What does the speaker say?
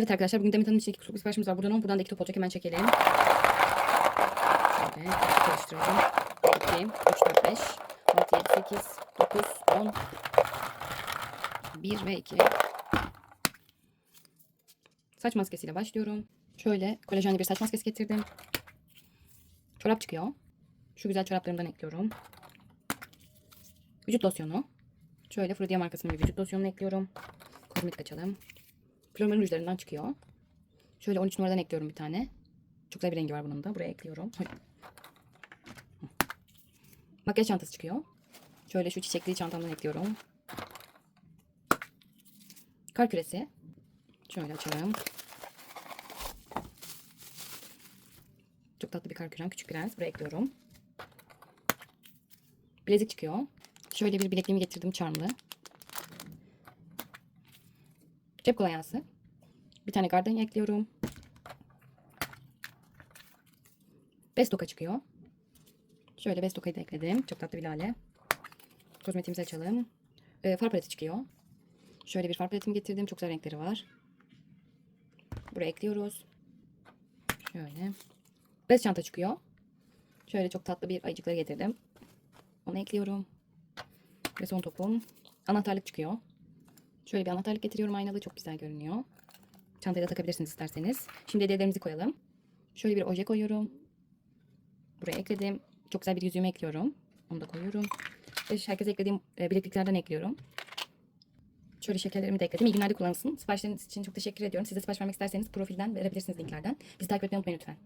Evet arkadaşlar bugün Demet Hanım için iki kutusluk siparişimiz var. Buradan 10, buradan da iki top olacak. Hemen çekelim. Şöyle karıştıralım. 2, 3, 4, 5, 6, 7, 8, 9, 10, 1 ve 2. Saç maskesiyle başlıyorum. Şöyle kolajenli bir saç maskesi getirdim. Çorap çıkıyor. Şu güzel çoraplarımdan ekliyorum. Vücut losyonu. Şöyle Frudia markasının bir vücut losyonunu ekliyorum. Kozmetik açalım. Flormerin rujlarından çıkıyor. Şöyle 13 numaradan ekliyorum bir tane. Çok güzel bir rengi var bunun da. Buraya ekliyorum. Makyaj çantası çıkıyor. Şöyle şu çiçekli çantamdan ekliyorum. Kar küresi. Şöyle açalım. Çok tatlı bir kar kürem. Küçük prens. Buraya ekliyorum. Bilezik çıkıyor. Şöyle bir bilekliğimi getirdim charmlı. Cep kolonyası. Bir tane gardenya ekliyorum. Bestoka çıkıyor. Şöyle Bestoka'yı da ekledim. Çok tatlı bir lale. Kozmetiğimizi açalım. Ee, far paleti çıkıyor. Şöyle bir far paletimi getirdim. Çok güzel renkleri var. Buraya ekliyoruz. Şöyle. Bez çanta çıkıyor. Şöyle çok tatlı bir ayıcıkları getirdim. Onu ekliyorum. Ve son topum. Anahtarlık çıkıyor. Şöyle bir anahtarlık getiriyorum aynalı. Çok güzel görünüyor. Çantaya da takabilirsiniz isterseniz. Şimdi hediyelerimizi koyalım. Şöyle bir oje koyuyorum. Buraya ekledim. Çok güzel bir yüzüğümü ekliyorum. Onu da koyuyorum. Herkese eklediğim e, bilekliklerden ekliyorum. Şöyle şekerlerimi de ekledim. İyi günlerde kullanılsın. Siparişleriniz için çok teşekkür ediyorum. Siz de sipariş vermek isterseniz profilden verebilirsiniz linklerden. Bizi takip etmeyi unutmayın lütfen.